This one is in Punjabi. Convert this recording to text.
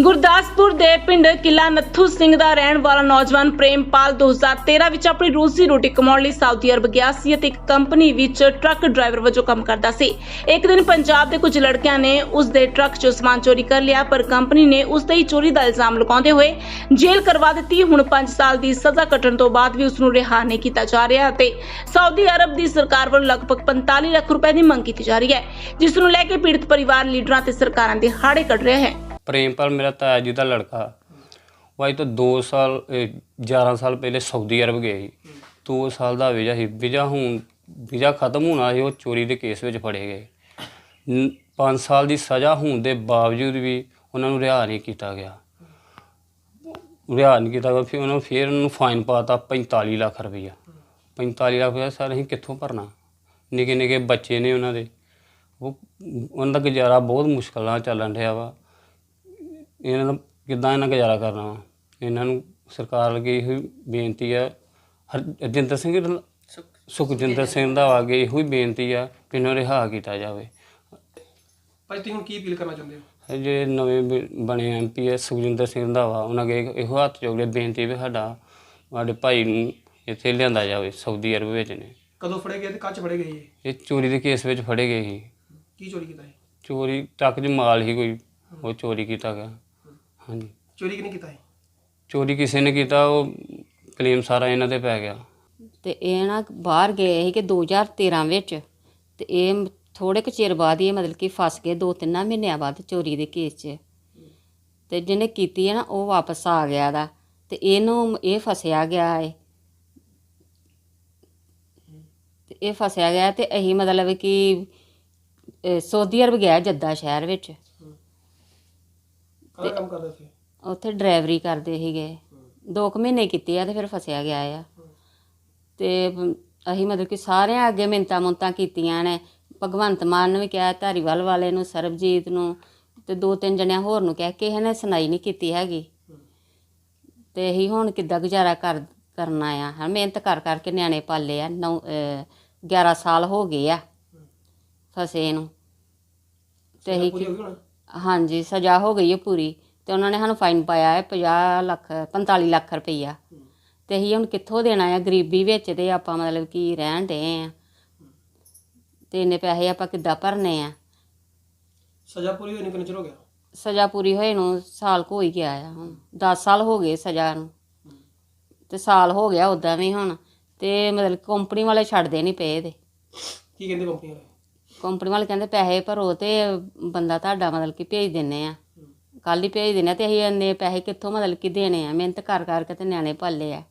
ਗੁਰਦਾਸਪੁਰ ਦੇ ਪਿੰਡ ਕਿਲਾ ਨੱਥੂ ਸਿੰਘ ਦਾ ਰਹਿਣ ਵਾਲਾ ਨੌਜਵਾਨ ਪ੍ਰੇਮਪਾਲ 2013 ਵਿੱਚ ਆਪਣੀ ਰੋਜ਼ੀ ਰੋਟੀ ਕਮਾਉਣ ਲਈ ਸਾਊਦੀ ਅਰਬ ਗਿਆ ਸੀ ਅਤੇ ਇੱਕ ਕੰਪਨੀ ਵਿੱਚ ਟਰੱਕ ਡਰਾਈਵਰ ਵਜੋਂ ਕੰਮ ਕਰਦਾ ਸੀ। ਇੱਕ ਦਿਨ ਪੰਜਾਬ ਦੇ ਕੁਝ ਲੜਕਿਆਂ ਨੇ ਉਸ ਦੇ ਟਰੱਕ 'ਚੋਂ ਸਮਾਨ ਚੋਰੀ ਕਰ ਲਿਆ, ਪਰ ਕੰਪਨੀ ਨੇ ਉਸ ਤੇ ਹੀ ਚੋਰੀ ਦਾ ਇਲਜ਼ਾਮ ਲਗਾਉਂਦੇ ਹੋਏ ਜੇਲ੍ਹ ਕਰਵਾ ਦਿੱਤੀ। ਹੁਣ 5 ਸਾਲ ਦੀ ਸਜ਼ਾ ਕੱਟਣ ਤੋਂ ਬਾਅਦ ਵੀ ਉਸ ਨੂੰ ਰਿਹਾ ਨਹੀਂ ਕੀਤਾ ਜਾ ਰਿਹਾ ਅਤੇ ਸਾਊਦੀ ਅਰਬ ਦੀ ਸਰਕਾਰ ਵੱਲੋਂ ਲਗਭਗ 45 ਲੱਖ ਰੁਪਏ ਦੀ ਮੰਗ ਕੀਤੀ ਜਾ ਰਹੀ ਹੈ, ਜਿਸ ਨੂੰ ਲੈ ਕੇ ਪੀੜਤ ਪਰਿਵਾਰ, ਲੀਡਰਾਂ ਤੇ ਸਰਕਾਰਾਂ ਦੇ ਹਾੜੇ ਕੱਢ ਰਿਹਾ ਹੈ। ਪ੍ਰੇਮਪਾਲ ਮੇਰਾ ਤਾਇਆ ਜੀ ਦਾ ਲੜਕਾ। ਉਹ ਅੱਜ ਤੋਂ 2 ਸਾਲ, ਇਹ 11 ਸਾਲ ਪਹਿਲੇ ਸਾਊਦੀ ਅਰਬ ਗਏ ਸੀ। ਦੋ ਸਾਲ ਦਾ ਵੀਜ਼ਾ ਸੀ। ਵੀਜ਼ਾ ਹੁਣ, ਵੀਜ਼ਾ ਖਤਮ ਹੋਣਾ ਸੀ, ਉਹ ਚੋਰੀ ਦੇ ਕੇਸ ਵਿੱਚ ਫੜੇ ਗਏ। 5 ਸਾਲ ਦੀ ਸਜ਼ਾ ਹੋਣ ਦੇ ਬਾਵਜੂਦ ਵੀ ਉਹਨਾਂ ਨੂੰ ਰਿਹਾ ਨਹੀਂ ਕੀਤਾ ਗਿਆ। ਰਿਹਾ ਨਹੀਂ ਕੀਤਾ ਗਿਆ, ਫਿਰ ਉਹਨਾਂ ਨੂੰ ਫਿਰ ਉਹਨਾਂ ਨੂੰ ਫਾਈਨ ਪਾਤਾ 45 ਲੱਖ ਰੁਪਈਆ। 45 ਲੱਖ ਰੁਪਈਆ ਸਰ ਅਸੀਂ ਕਿੱਥੋਂ ਭਰਨਾ? ਨਿੱਕੇ ਨਿੱਕੇ ਬੱਚੇ ਨੇ ਉਹਨਾਂ ਦੇ। ਉਹ, ਉਹਨਾਂ ਦਾ ਗੁਜ਼ਾਰਾ ਬਹੁਤ ਮੁਸ਼ਕਲ ਨਾਲ ਚੱਲਣ ਰਿਹਾ ਵਾ। ਇਹਨਾਂ ਦਾ ਕਿੱਦਾਂ ਇਹਨਾਂ ਗੁਜ਼ਾਰਾ ਕਰਨਾ ਵਾ? ਇਹਨਾਂ ਨੂੰ ਸਰਕਾਰ ਅੱਗੇ ਇਹੋ ਹੀ ਬੇਨਤੀ ਆ। ਹਰਜਿੰਦਰ ਸਿੰਘ ਸੁਖਜਿੰਦਰ ਸਿੰਘ ਦਾ ਅੱਗੇ ਇਹੋ ਹੀ ਬੇਨਤੀ ਆ ਕਿ ਇਹਨਾਂ ਨੂੰ ਰਿਹਾ ਕੀਤਾ ਜਾਵੇ। ਭਾਈ ਤੁਸੀਂ ਹੁਣ ਕੀ ਅਪੀਲ ਕਰਨਾ ਚਾਹੁੰਦੇ ਹੋ? ਜਿਹੜੇ ਨਵੇਂ ਬਣੇ ਐਮਪੀ ਐ ਸੁਖਜਿੰਦਰ ਸਿੰਘ ਦਾ ਵਾ ਉਹਨਾਂ ਅੱਗੇ ਇਹੋ ਹੱਥ ਜੋੜੇ ਬੇਨਤੀ ਵੀ ਸਾਡਾ ਸਾਡੇ ਭਾਈ ਨੂੰ ਇੱਥੇ ਲਿਆਂਦਾ ਜਾਵੇ ਸਾਊਦੀ ਅਰਬ ਵਿੱਚ ਨੇ। ਕਦੋਂ ਫੜੇ ਗਏ ਤੇ ਕੱਚ ਫੜੇ ਗਏ ਇਹ? ਚੋਰੀ ਦੇ ਕੇਸ ਵਿੱਚ ਫੜੇ ਗਏ ਸੀ। ਕੀ ਚੋਰੀ ਕੀਤਾ ਹੈ ਚੋਰੀ ਟੱਕ 'ਚ ਮਾਲ ਹੀ ਕੋਈ ਉਹ ਚੋਰੀ ਕੀਤਾ ਗਿਆ। ਹਾਂਜੀ। ਚੋਰੀ ਕਿਨੇ ਕੀਤਾ ਹੈ ਚੋਰੀ ਕਿਸੇ ਨੇ ਕੀਤਾ ਉਹ ਕਲੇਮ ਸਾਰਾ ਇਹਨਾਂ ਤੇ ਪੈ ਗਿਆ। ਤੇ ਇਹ ਨਾ ਬਾਹਰ ਗਏ ਸੀ ਕਿ 2013 ਵਿੱਚ ਤੇ ਇਹ ਥੋੜੇ ਕੁ ਚਿਰ ਬਾਅਦ ਹੀ ਇਹ ਮਤਲਬ ਕਿ ਫਸ ਗਏ ਦੋ ਤਿੰਨਾਂ ਮਹੀਨਿਆਂ ਬਾਅਦ ਚੋਰੀ ਦੇ ਕੇਸ 'ਚ। ਤੇ ਜਿਹਨੇ ਕੀਤੀ ਹੈ ਨਾ ਉਹ ਵਾਪਸ ਆ ਗਿਆ ਦਾ ਤੇ ਇਹਨੂੰ ਇਹ ਫਸਿਆ ਗਿਆ ਹੈ। ਤੇ ਇਹ ਫਸਿਆ ਗਿਆ ਤੇ ਅਸੀਂ ਮਤਲਬ ਕਿ ਅਹ, ਸਾਊਦੀ ਅਰਬ ਗਿਆ ਜੱਦਾ ਸ਼ਹਿਰ ਵਿੱਚ। ਕਾਹਦਾ ਕੰਮ ਕਰਦਾ ਸੀ। ਉੱਥੇ ਡਰਾਈਵਰੀ ਕਰਦੇ ਸੀਗੇ। ਦੋ ਕੁ ਮਹੀਨੇ ਕੀਤੇ ਆ ਤੇ ਫਿਰ ਫਸਿਆ ਗਿਆ ਆ। ਤੇ ਅਸੀਂ ਮਤਲਬ ਕਿ ਸਾਰਿਆਂ ਅੱਗੇ ਮਿੰਤਾ ਮੁੰਤਾਂ ਕੀਤੀਆਂ ਨੇ। ਭਗਵੰਤ ਮਾਨ ਨੂੰ ਵੀ ਕਿਹਾ ਧਾਰੀਵਾਲ ਵਾਲੇ ਨੂੰ ਸਰਬਜੀਤ ਨੂੰ ਤੇ ਦੋ ਤਿੰਨ ਜਣਿਆਂ ਹੋਰ ਨੂੰ ਕਿਹਾ ਕਿਸੇ ਨੇ ਸੁਣਾਈ ਨਹੀਂ ਕੀਤੀ ਹੈਗੀ। ਤੇ ਅਸੀਂ ਹੁਣ ਕਿੱਦਾਂ ਗੁਜ਼ਾਰਾ ਕਰ ਕਰਨਾ ਆ। ਹਾਂ ਮਿਹਨਤ ਕਰ ਕਰਕੇ ਨਿਆਣੇ ਪਾਲੇ ਆ। ਨੌ ਅਹ 11 ਸਾਲ ਹੋ ਗਏ ਆ ਫਸੇ ਨੂੰ। ਤੇ ਅਸੀਂ ਹਾਂਜੀ ਸਜ਼ਾ ਹੋ ਗਈ ਹੈ ਪੂਰੀ ਤੇ ਉਹਨਾਂ ਨੇ ਸਾਨੂੰ ਫਾਈਨ ਪਾਇਆ ਹੈ 50 ਲੱਖ 45 ਲੱਖ ਰੁਪਈਆ। ਤੇ ਅਸੀਂ ਹੁਣ ਕਿੱਥੋਂ ਦੇਣਾ ਆ ਗਰੀਬੀ ਵਿੱਚ ਤੇ ਆਪਾਂ ਮਤਲਬ ਕਿ ਰਹਿਣ ਦੇ ਆ ਤੇ ਇੰਨੇ ਪੈਸੇ ਆਪਾਂ ਕਿੱਦਾਂ ਭਰਨੇ ਆ? ਸਜ਼ਾ ਪੂਰੀ ਹੋਈ ਨਹੀਂ ਕਿੰਨੇ ਚਿਰ ਹੋ ਗਿਆ? ਸਜ਼ਾ ਪੂਰੀ ਹੋਏ ਨੂੰ ਸਾਲ ਕੁ ਹੋ ਹੀ ਗਿਆ ਆ ਹੁਣ। 10 ਸਾਲ ਹੋ ਗਏ ਸਜ਼ਾ ਨੂੰ। ਤੇ ਸਾਲ ਹੋ ਗਿਆ ਉਦਾਂ ਵੀ ਹੁਣ। ਤੇ ਮਤਲਬ ਕੰਪਨੀ ਵਾਲੇ ਛੱਡਦੇ ਨਹੀਂ ਪਏ ਇਹਦੇ। ਕੀ ਕਹਿੰਦੇ ਕੰਪਨੀ ਵਾਲੇ? ਕੰਪਨੀ ਵਾਲੇ ਕਹਿੰਦੇ ਪੈਸੇ ਭਰੋ ਤੇ ਬੰਦਾ ਤੁਹਾਡਾ ਮਤਲਬ ਕਿ ਭੇਜ ਦਿੰਨੇ ਆ। ਕੱਲ ਹੀ ਭੇਜ ਦਿੰਨੇ ਆ ਤੇ ਅਸੀਂ ਇੰਨੇ ਪੈਸੇ ਕਿੱਥੋਂ ਮਤਲਬ ਕਿ ਦੇਣੇ ਆ। ਮਿਹਨਤ ਕਰ ਕਰਕੇ ਤੇ ਨਿਆਣੇ ਪਾਲੇ ਆ।